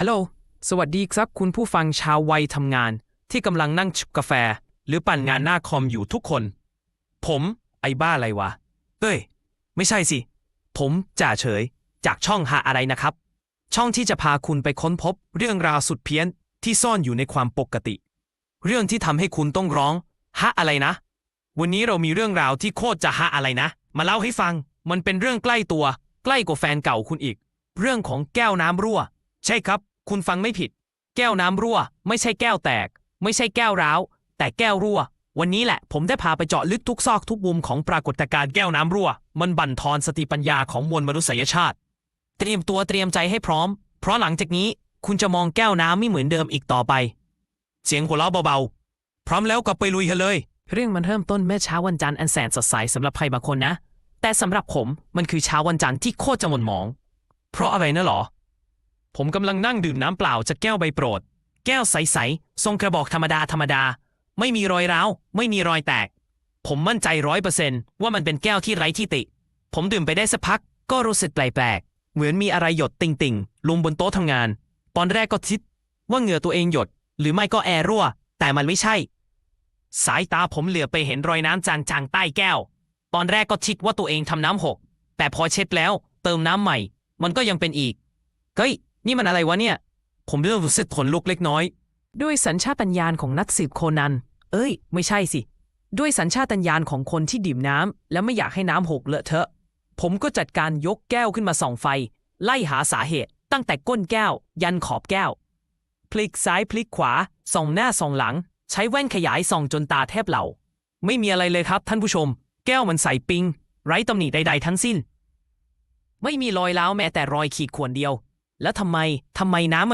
ฮัลโหล สวัสดีครับคุณผู้ฟังชาววัยทำงาน ที่กำลังนั่งชิบกาแฟ หรือปั่นงานหน้าคอมอยู่ทุกคน ผมไอ้บ้าอะไรวะ เอ้ย ไม่ใช่สิ ผมจ่าเฉย จากช่องหาอะไรนะครับ ช่องที่จะพาคุณไปค้นพบเรื่องราวสุดเพี้ยนที่ซ่อนอยู่ในความปกติ เรื่องที่ทำให้คุณต้องร้องฮะอะไรนะ วันนี้เรามีเรื่องราวที่โคตรจะฮะอะไรนะ มาเล่าให้ฟัง มันเป็นเรื่องใกล้ตัว ใกล้กว่าแฟนเก่าคุณอีก เรื่องของแก้วน้ำรั่ว ใช่ครับ คุณฟังไม่ผิด แก้วน้ำรั่ว ไม่ใช่แก้วแตก ไม่ใช่แก้วร้าว แต่แก้วรั่ว วันนี้แหละ ผมได้พาไปเจาะลึกทุกซอกทุกมุมของปรากฏการณ์แก้วน้ำรั่ว มันบั่นทอนสติปัญญาของมวลมนุษยชาติ เตรียมตัวเตรียมใจให้พร้อม เพราะหลังจากนี้คุณจะมองแก้วน้ำไม่เหมือนเดิมอีกต่อไป เสียงหัวเราะเบาๆ พร้อมแล้วก็ไปลุยกันเลย เรื่องมันเริ่มต้นเมื่อเช้าวันจันทร์อันแสนสดใสสำหรับใครบางคนนะ แต่สำหรับผมมันคือเช้าวันจันทร์ที่โคตรจะหม่นหมอง เพราะอะไรนะหรอ ผมกำลังนั่งดื่มน้ำเปล่าจากแก้วใบโปรด แก้วใสๆ ทรงกระบอกธรรมดาธรรมดา ไม่มีรอยร้าว ไม่มีรอยแตก ผมมั่นใจร้อยเปอร์เซนต์ว่ามันเป็นแก้วที่ไร้ที่ติ ผมดื่มไปได้สักพัก ก็รู้สึกแปลกๆ เหมือนมีอะไรหยดติ่งๆลงบนโต๊ะทำงาน ตอนแรกก็คิด ว่าเหงื่อตัวเองหยด หรือไม่ก็แอร์รั่ว แต่มันไม่ใช่ สายตาผมเหลือไปเห็นรอยน้ำจางๆใต้แก้ว ตอนแรกก็คิดว่าตัวเองทำน้ำหก แต่พอเช็ดแล้ว เติมน้ำใหม่ มันก็ยังเป็นอีก เฮ้ย นี่มันอะไรวะเนี่ย ผมเริ่มรู้สึกขนลุกเล็กน้อย ด้วยสัญชาตญาณของนักสืบโคนัน เอ้ย ไม่ใช่สิ ด้วยสัญชาตญาณของคนที่ดื่มน้ำแล้วไม่อยากให้น้ำหกเลอะเทอะ ผมก็จัดการยกแก้วขึ้นมาส่องไฟ ไล่หาสาเหตุ ตั้งแต่ก้นแก้ว ยันขอบแก้ว พลิกซ้ายพลิกขวาส่องหน้าส่องหลัง ใช้แว่นขยายส่องจนตาแทบเหล่า ไม่มีอะไรเลยครับท่านผู้ชม แก้วมันใสปิง ไร้ตำหนิใด ๆ ทั้งสิ้น ไม่มีรอยร้าวแม้แต่รอยขีดข่วนเดียว แล้วทำไมทำไมน้ำมัน